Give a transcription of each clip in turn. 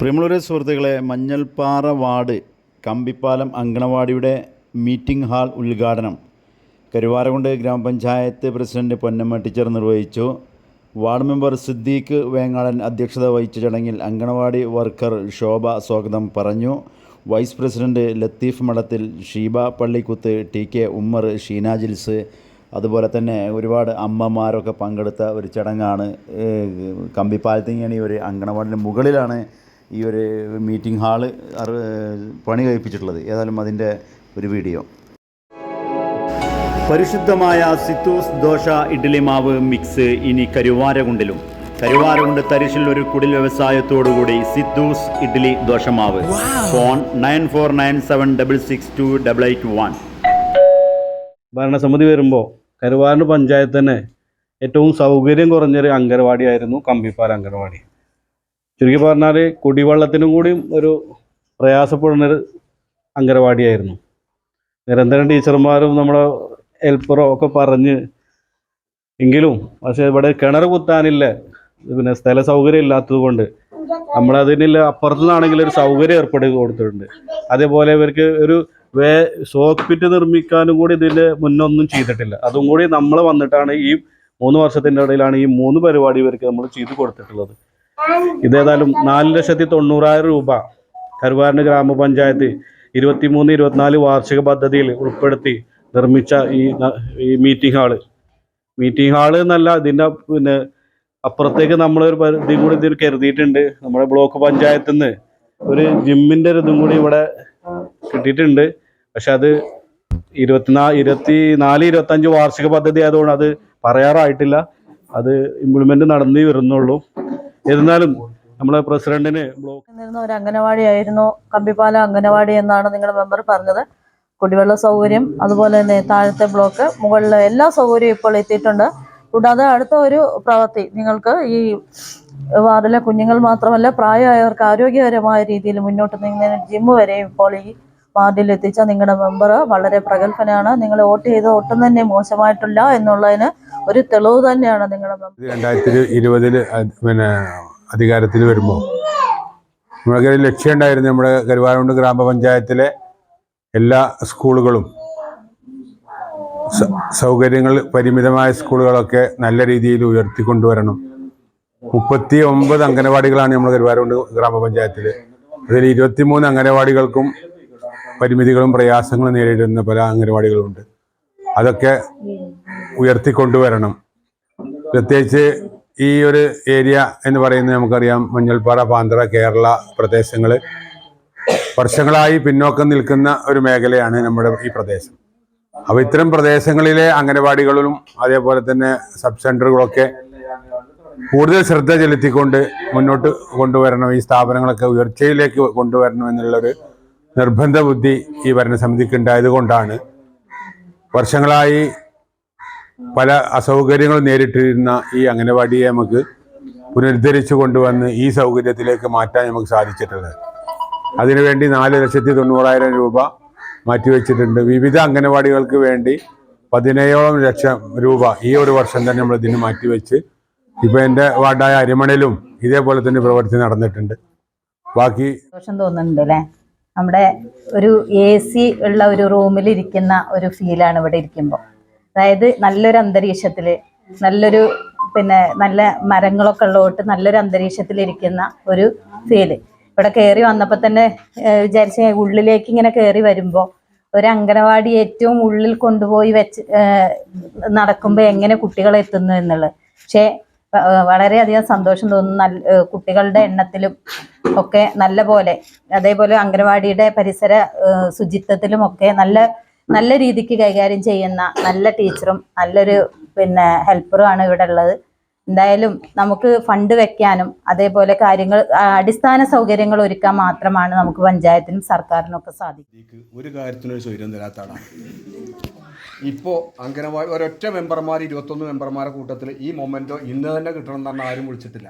പ്രിയമുള്ളവരെ സുഹൃത്തുക്കളെ മഞ്ഞൾപ്പാറ വാർഡ് കമ്പിപ്പാലം അങ്കണവാടിയുടെ മീറ്റിംഗ് ഹാൾ ഉദ്ഘാടനം കരുവാരകുണ്ട് ഗ്രാമപഞ്ചായത്ത് പ്രസിഡന്റ് പൊന്നമ്മ ടീച്ചർ നിർവഹിച്ചു. വാർഡ് മെമ്പർ സിദ്ദീഖ് വേങ്ങാടൻ അധ്യക്ഷത വഹിച്ച ചടങ്ങിൽ അങ്കണവാടി വർക്കർ ശോഭ സ്വാഗതം പറഞ്ഞു. Vice president Latheef Madathil Sheeba Pallikkuth T K Ummer Sheena Jils അതുപോലെ തന്നെ ഒരുപാട് അമ്മമാരൊക്കെ പങ്കെടുത്ത ഒരു ചടങ്ങാണ് ഈ ഒരു അങ്കണവാടിന്റെ മുകളിലാണ് ഈ ഒരു മീറ്റിംഗ് ഹാൾ പണി കഴിപ്പിച്ചിട്ടുള്ളത്. ഏതായാലും അതിന്റെ ഒരു വീഡിയോ. പരിശുദ്ധമായ സിത്തൂസ് ദോശ ഇഡ്ഡലി മാവ് മിക്സ് ഇനി കരുവാരകുണ്ടിലും. കരുവാരകുണ്ട് തരിശിൽ ഒരു കുടിൽ വ്യവസായത്തോടുകൂടി സിത്തൂസ് ഇഡ്ഡലി ദോശമാവ്. Phone nine four nine seven double six two double eight one. ഭരണസമിതി വരുമ്പോൾ കരുവാരൂർ പഞ്ചായത്ത് തന്നെ ഏറ്റവും സൗകര്യം കുറഞ്ഞൊരു അംഗനവാടിയായിരുന്നു കമ്പിപ്പാല അംഗനവാടി ചുരുക്കി പറഞ്ഞാൽ കുടിവെള്ളത്തിനും കൂടി ഒരു പ്രയാസപ്പെടുന്നൊരു അംഗനവാടിയായിരുന്നു. നിരന്തരം ടീച്ചർമാരും നമ്മുടെ ഹെൽപ്പറോ ഒക്കെ പറഞ്ഞ് എങ്കിലും പക്ഷേ ഇവിടെ കിണർ കുത്താനില്ല. പിന്നെ സ്ഥല സൗകര്യം ഇല്ലാത്തത് കൊണ്ട് നമ്മളതിനുള്ള അപ്പുറത്തു നിന്നാണെങ്കിൽ ഒരു സൗകര്യം ഏർപ്പെടുത്തി കൊടുത്തിട്ടുണ്ട്. അതേപോലെ ഇവർക്ക് ഒരു വേ സോക്പിറ്റ് നിർമ്മിക്കാനും കൂടി ഇതിന്റെ മുന്നൊന്നും ചെയ്തിട്ടില്ല. അതും കൂടി നമ്മൾ വന്നിട്ടാണ് ഈ മൂന്ന് വർഷത്തിന്റെ ഇടയിലാണ് ഈ മൂന്ന് പരിപാടി ഇവർക്ക് നമ്മൾ ചെയ്തു കൊടുത്തിട്ടുള്ളത്. ഇതേതായാലും നാല് ലക്ഷത്തി തൊണ്ണൂറായിരം രൂപ കരുവാരന് ഗ്രാമപഞ്ചായത്ത് ഇരുപത്തിമൂന്ന് ഇരുപത്തിനാല് വാർഷിക പദ്ധതിയിൽ ഉൾപ്പെടുത്തി നിർമ്മിച്ച ഈ ഈ മീറ്റിംഗ് ഹാൾ മീറ്റിംഗ് ഹാൾ എന്നല്ല ഇതിന്റെ പിന്നെ അപ്പുറത്തേക്ക് നമ്മളൊരു പരിധി കൂടി ഇതിൽ കരുതിയിട്ടുണ്ട്. നമ്മുടെ ബ്ലോക്ക് പഞ്ചായത്തിൽ നിന്ന് ഒരു ജിമ്മിന്റെ ഒരു ഇതും കൂടി ഇവിടെ കിട്ടിയിട്ടുണ്ട്. പക്ഷെ അത് ഇരുപത്തിനാ ഇരുപത്തി നാല് ഇരുപത്തി അഞ്ച് വാർഷിക പദ്ധതി ആയതുകൊണ്ട് അത് പറയാറായിട്ടില്ല. അത് ഇംപ്ലിമെന്റ് നടന്നു വരുന്നുള്ളൂ. എന്നിരുന്നാലും നമ്മളെ പ്രസിഡന്റിന് ബ്ലോക്ക് ഒരു അംഗനവാടി ആയിരുന്നു. കമ്പിപ്പാലം അംഗനവാടി എന്നാണ് നിങ്ങളുടെ മെമ്പർ പറഞ്ഞത്. കുടിവെള്ള സൗകര്യം അതുപോലെ തന്നെ താഴത്തെ ബ്ലോക്ക് മുകളിലെ എല്ലാ സൗകര്യവും ഇപ്പോൾ എത്തിയിട്ടുണ്ട്. കൂടാതെ അടുത്ത ഒരു പ്രവൃത്തി നിങ്ങൾക്ക് ഈ വാർഡിലെ കുഞ്ഞുങ്ങൾ മാത്രമല്ല പ്രായമായവർക്ക് ആരോഗ്യകരമായ രീതിയിൽ മുന്നോട്ട് നീങ്ങുന്നതിന് ജിമ്മ് വരെയും ഇപ്പോൾ ഈ വാർഡിൽ എത്തിച്ച നിങ്ങളുടെ മെമ്പർ വളരെ പ്രഗത്ഭനാണ്. നിങ്ങൾ വോട്ട് ചെയ്ത് ഒട്ടും തന്നെ മോശമായിട്ടില്ല എന്നുള്ളതിന് ഒരു തെളിവ് തന്നെയാണ് നിങ്ങളുടെ രണ്ടായിരത്തി ഇരുപതിൽ പിന്നെ അധികാരത്തിൽ വരുമ്പോൾ നമ്മുടെ ലക്ഷ്യം ഉണ്ടായിരുന്നു നമ്മുടെ കരുവാരുണ്ട് ഗ്രാമപഞ്ചായത്തിലെ എല്ലാ സ്കൂളുകളും. സൗകര്യങ്ങൾ പരിമിതമായ സ്കൂളുകളൊക്കെ നല്ല രീതിയിൽ ഉയർത്തിക്കൊണ്ടുവരണം. മുപ്പത്തി ഒമ്പത് അംഗനവാടികളാണ് നമ്മൾ കരുവാരുണ്ട് ഗ്രാമപഞ്ചായത്തിൽ അതിൽ ഇരുപത്തിമൂന്ന് അംഗനവാടികൾക്കും പരിമിതികളും പ്രയാസങ്ങളും നേരിടുന്ന പല അംഗനവാടികളുണ്ട്. അതൊക്കെ ഉയർത്തിക്കൊണ്ടുവരണം. പ്രത്യേകിച്ച് ഈ ഒരു ഏരിയ എന്ന് പറയുന്നത് നമുക്കറിയാം മഞ്ഞൾപ്പാറ പാന്തറ കേരള പ്രദേശങ്ങൾ വർഷങ്ങളായി പിന്നോക്കം നിൽക്കുന്ന ഒരു മേഖലയാണ് നമ്മുടെ ഈ പ്രദേശം. അപ്പോൾ ഇത്തരം പ്രദേശങ്ങളിലെ അംഗനവാടികളിലും അതേപോലെ തന്നെ സബ് സെന്ററുകളൊക്കെ കൂടുതൽ ശ്രദ്ധ ചെലുത്തിക്കൊണ്ട് മുന്നോട്ട് കൊണ്ടുവരണം ഈ സ്ഥാപനങ്ങളൊക്കെ ഉയർച്ചയിലേക്ക് കൊണ്ടുവരണം എന്നുള്ളൊരു നിർബന്ധ ബുദ്ധി ഈ ഭരണസമിതിക്ക് ഉണ്ടായത് കൊണ്ടാണ് വർഷങ്ങളായി പല അസൗകര്യങ്ങളും നേരിട്ടിരുന്ന ഈ അംഗനവാടിയെ നമുക്ക് പുനരുദ്ധരിച്ചു കൊണ്ടുവന്ന് ഈ സൗകര്യത്തിലേക്ക് മാറ്റാൻ നമുക്ക് സാധിച്ചിട്ടുണ്ട്. അതിനുവേണ്ടി നാല് ലക്ഷത്തി തൊണ്ണൂറായിരം രൂപ മാറ്റിവെച്ചിട്ടുണ്ട്. വിവിധ അംഗനവാടികൾക്ക് വേണ്ടി പതിനേഴോളം ലക്ഷം രൂപ ഈ ഒരു വർഷം തന്നെ നമ്മൾ ഇതിന് മാറ്റിവെച്ച് ഇപ്പൊ എന്റെ വാർഡായ അരിമണയിലും ഇതേപോലെ തന്നെ പ്രവൃത്തി നടന്നിട്ടുണ്ട്. ബാക്കി തോന്നുന്നുണ്ട് അല്ലേ നമ്മുടെ ഒരു എ സി ഉള്ള ഒരു റൂമിൽ ഇരിക്കുന്ന ഒരു ഫീലാണ് ഇവിടെ ഇരിക്കുമ്പോൾ അതായത് നല്ലൊരു അന്തരീക്ഷത്തിൽ നല്ലൊരു പിന്നെ നല്ല മരങ്ങളൊക്കെ ഉള്ളതോട്ട് നല്ലൊരു അന്തരീക്ഷത്തിൽ ഇരിക്കുന്ന ഒരു ഫീൽ ഇവിടെ കയറി വന്നപ്പോൾ തന്നെ വിചാരിച്ച ഉള്ളിലേക്ക് ഇങ്ങനെ കയറി വരുമ്പോൾ ഒരു അംഗനവാടി ഏറ്റവും ഉള്ളിൽ കൊണ്ടുപോയി വെച്ച് നടക്കുമ്പോൾ എങ്ങനെ കുട്ടികളെ എത്തുന്നു എന്നുള്ളത്. പക്ഷേ വളരെയധികം സന്തോഷം തോന്നുന്നു. നല്ല കുട്ടികളുടെ എണ്ണത്തിലും ഒക്കെ നല്ല പോലെ അതേപോലെ അംഗനവാടിയുടെ പരിസര ശുചിത്വത്തിലും ഒക്കെ നല്ല നല്ല രീതിക്ക് കൈകാര്യം ചെയ്യുന്ന നല്ല ടീച്ചറും നല്ലൊരു പിന്നെ ഹെൽപ്പറും ആണ് ഇവിടെ ഉള്ളത്. എന്തായാലും നമുക്ക് ഫണ്ട് വെക്കാനും അതേപോലെ കാര്യങ്ങൾ അടിസ്ഥാന സൗകര്യങ്ങൾ ഒരുക്കാൻ മാത്രമാണ് നമുക്ക് പഞ്ചായത്തിനും സർക്കാരിനും ഒക്കെ സാധിക്കും ഒരു കാര്യത്തിനൊരു സ്വൈര്യം തരാത്ത ആളാണ്. ഇപ്പോൾ അംഗനവാടി ഒരൊറ്റ മെമ്പർമാർ ഇരുപത്തൊന്ന് മെമ്പർമാരുടെ കൂട്ടത്തിൽ ഈ മൊമെന്റോ ഇന്ന് തന്നെ കിട്ടണം എന്ന് ആരും വിളിച്ചിട്ടില്ല.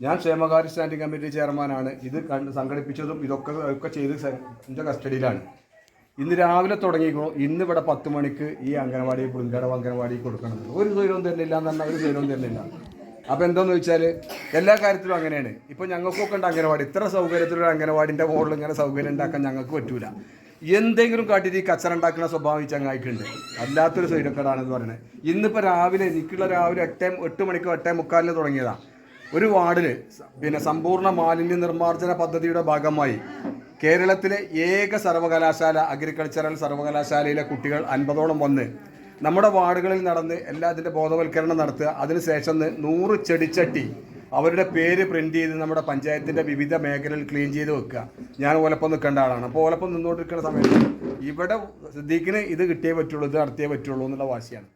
ഞാൻ ക്ഷേമകാര്യ സ്റ്റാൻഡിംഗ് കമ്മിറ്റി ചെയർമാനാണ്. ഇത് കണ്ട് സംഘടിപ്പിച്ചതും ഇതൊക്കെ ഒക്കെ ചെയ്ത് എന്റെ കസ്റ്റഡിയിലാണ്. ഇന്ന് രാവിലെ തുടങ്ങിക്കോ ഇന്ന് ഇവിടെ പത്ത് മണിക്ക് ഈ അംഗനവാടി പുളിങ്കടവ് അംഗനവാടി കൊടുക്കണം. ഒരു സ്വൈരവും തരുന്നില്ല എന്ന് പറഞ്ഞാൽ ഒരു സ്വൈരവും തരുന്നില്ല. അപ്പോൾ എന്താണെന്ന് വെച്ചാൽ എല്ലാ കാര്യത്തിലും അങ്ങനെയാണ്. ഇപ്പോൾ ഞങ്ങൾക്കൊക്കെ ഉണ്ട് അംഗനവാടി. ഇത്ര സൗകര്യത്തിലൊരു അംഗനവാടിന്റെ മുകളിൽ ഇങ്ങനെ സൗകര്യം ഉണ്ടാക്കാൻ ഞങ്ങൾക്ക് പറ്റൂല. എന്തെങ്കിലും കാട്ടിയിട്ട് ഈ കച്ചറ ഉണ്ടാക്കുന്ന സ്വഭാവം ഈ ചങ്ങായിക്കുണ്ട്. അല്ലാത്തൊരു സൈഡക്കടാണെന്ന് പറയുന്നത് ഇന്നിപ്പോൾ രാവിലെ എനിക്കുള്ള രാവിലെ എട്ടേ എട്ട് മണിക്കോ എട്ടേ മുക്കാലിന് തുടങ്ങിയതാണ് ഒരു വാർഡിൽ പിന്നെ സമ്പൂർണ മാലിന്യ നിർമ്മാർജന പദ്ധതിയുടെ ഭാഗമായി കേരളത്തിലെ ഏക സർവകലാശാല അഗ്രികൾച്ചറൽ സർവകലാശാലയിലെ കുട്ടികൾ അൻപതോളം വന്ന് നമ്മുടെ വാർഡുകളിൽ നടന്ന് എല്ലാത്തിന്റെ ബോധവൽക്കരണം നടത്തുക. അതിനുശേഷം നൂറ് ചെടിച്ചട്ടി അവരുടെ പേര് പ്രിന്റ് ചെയ്ത് നമ്മുടെ പഞ്ചായത്തിന്റെ വിവിധ മേഖലയിൽ ക്ലീൻ ചെയ്ത് വെക്കുക. ഞാൻ ഓലപ്പം നിൽക്കേണ്ട ആളാണ്. അപ്പോൾ ഓലപ്പം നിന്നുകൊണ്ടിരിക്കുന്ന സമയത്ത് ഇവിടെ സിദ്ദീഖിന് ഇത് കിട്ടിയേ പറ്റുള്ളൂ ഇത് നടത്തിയേ പറ്റുള്ളൂ എന്നുള്ള വാശിയാണ്.